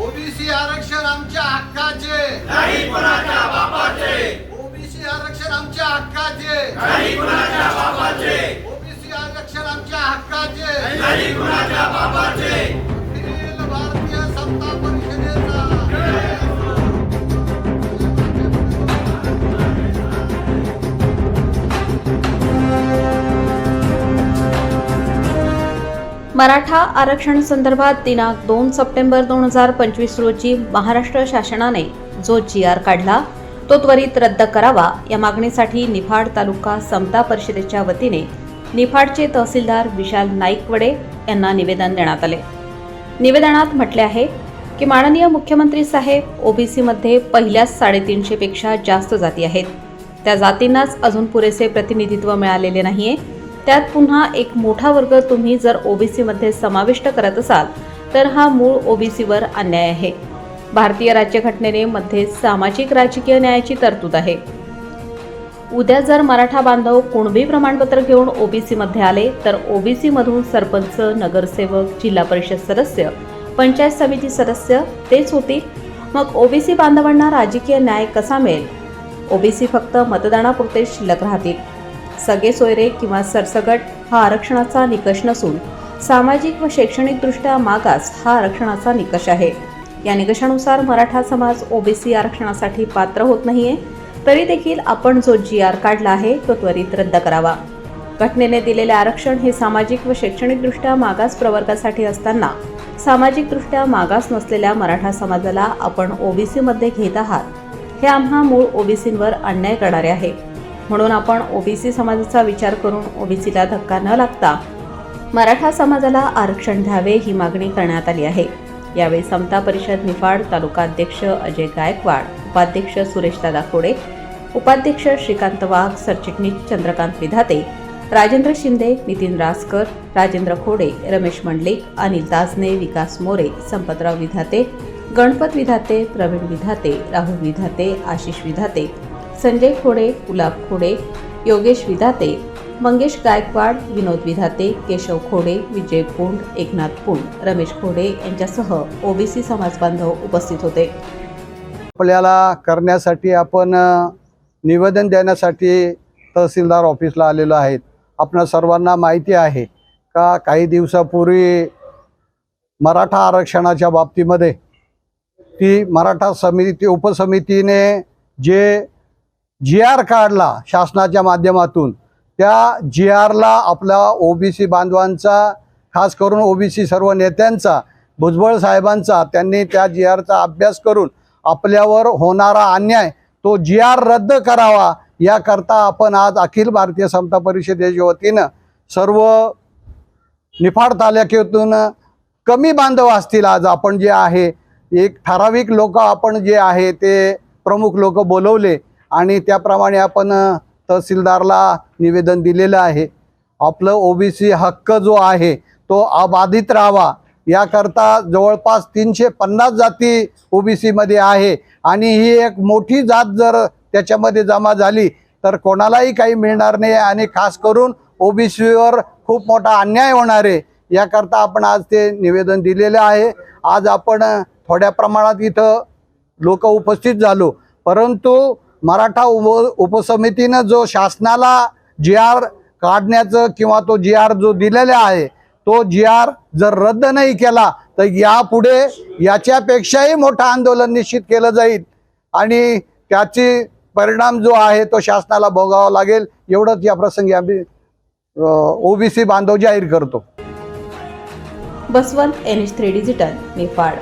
OBC आरक्षण आमच्या हक्काचे. नाही कुणाच्या बापाचे. ओबीसी आरक्षण आमच्या हक्काचे. नाही कुणाच्या बापाचे. मराठा आरक्षण संदर्भात दिनांक दोन सप्टेंबर दोन हजार पंचवीस रोजी महाराष्ट्र शासनाने जो जी आर काढला तो त्वरित रद्द करावा या मागणीसाठी निफाड तालुका समता परिषदेच्या वतीने निफाडचे तहसीलदार विशाल नाईकवडे यांना निवेदन देण्यात आले. निवेदनात म्हटले आहे की माननीय मुख्यमंत्री साहेब ओबीसीमध्ये पहिल्याच साडेतीनशेपेक्षा जास्त जाती आहेत. त्या जातींनाच अजून पुरेसे प्रतिनिधित्व मिळालेले नाहीये. त्यात पुन्हा एक मोठा वर्ग तुम्ही जर ओबीसीमध्ये समाविष्ट करत असाल तर हा मूळ ओबीसीवर अन्याय आहे. भारतीय राज्यघटनेने मध्ये सामाजिक राजकीय न्यायाची तरतूद आहे. उद्या जर मराठा बांधव कुणबी प्रमाणपत्र घेऊन ओबीसीमध्ये आले तर ओबीसीमधून सरपंच नगरसेवक जिल्हा परिषद सदस्य पंचायत समिती सदस्य तेच होतील. मग ओबीसी बांधवांना राजकीय न्याय कसा मिळेल? ओबीसी फक्त मतदानापुरते शिल्लक राहतील. सगळे सोयरे किंवा सरसगट हा आरक्षणाचा निकष नसून सामाजिक व शैक्षणिकदृष्ट्या मागास हा आरक्षणाचा निकष आहे. या निकषानुसार मराठा समाज ओबीसी आरक्षणासाठी पात्र होत नाहीये तरी देखील आपण जो जी आर काढला आहे तो त्वरित रद्द करावा. घटनेने दिलेले आरक्षण हे सामाजिक व शैक्षणिकदृष्ट्या मागास प्रवर्गासाठी असताना सामाजिकदृष्ट्या मागास नसलेल्या मराठा समाजाला आपण ओबीसीमध्ये घेत आहात. हे आम्हा मूळ ओबीसींवर अन्याय करणारे आहे. म्हणून आपण ओबीसी समाजाचा विचार करून ओबीसीला धक्का न लागता मराठा समाजाला आरक्षण द्यावे ही मागणी करण्यात आली आहे. यावेळी समता परिषद निफाड तालुका अध्यक्ष अजय गायकवाड उपाध्यक्ष सुरेशदादा खोडे उपाध्यक्ष श्रीकांत वाघ सरचिटणीस चंद्रकांत विधाते राजेंद्र शिंदे नितीन रासकर राजेंद्र खोडे रमेश मंडलिक अनिल दासने विकास मोरे संपतराव विधाते गणपत विधाते प्रवीण विधाते राहुल विधाते आशिष विधाते संजय खोडे गुलाब खोडे योगेश विधाते मंगेश गायकवाड विनोद विधाते केशव खोडे विजय पुंड एकनाथ पुंड रमेश खोडे यांच्यासह ओबीसी समाज बांधव उपस्थित होते. आपल्याला करण्यासाठी आपण निवेदन देण्यासाठी तहसीलदार ऑफिसला आलेलो आहेत. आपणा सर्वांना माहिती आहे का काही दिवसापूर्वी मराठा आरक्षणाच्या बाबतीमध्ये ती मराठा समिती उपसमितीने जे जी आर काढला शासनाच्या माध्यमातून त्या जी आरला आपल्या ओबीसी बांधवांचा खास करून ओबीसी सर्व नेत्यांचा भुजबळ साहेबांचा त्यांनी त्या जी आरचा अभ्यास करून आपल्यावर होणारा अन्याय तो जी आर रद्द करावा याकरता आपण आज अखिल भारतीय समता परिषदेच्या वतीनं सर्व निफाड तालुक्यातून कमी बांधव असतील आज आपण जे आहे एक ठराविक लोक आपण जे आहे ते प्रमुख लोक बोलवले आणि त्याप्रमाणे आपण तहसीलदारला निवेदन दिलेलं आहे. आपलं ओबीसी हक्क जो आहे तो अबाधित राहावा. याकरता जवळपास तीनशे पन्नास जाती ओबीसीमध्ये आहे. आणि ही एक मोठी जात जर त्याच्यामध्ये जमा झाली तर कोणालाही काही मिळणार नाही. आणि खास करून ओबीसीवर खूप मोठा अन्याय होणार आहे. याकरता आपण आज ते निवेदन दिलेलं आहे. आज आपण थोड्या प्रमाणात इथं लोक उपस्थित झालो. परंतु मराठा उप उपसमितीनं जो शासनाला जी आर काढण्याचं किंवा तो जी आर जो दिलेला आहे तो जी आर जर रद्द नाही केला तर यापुढे याच्यापेक्षाही मोठं आंदोलन निश्चित केलं जाईल. आणि त्याची परिणाम जो आहे तो शासनाला भोगावा लागेल. एवढंच या प्रसंगी आम्ही ओबीसी बांधव जाहीर करतो. Basavant N H three digital Niphad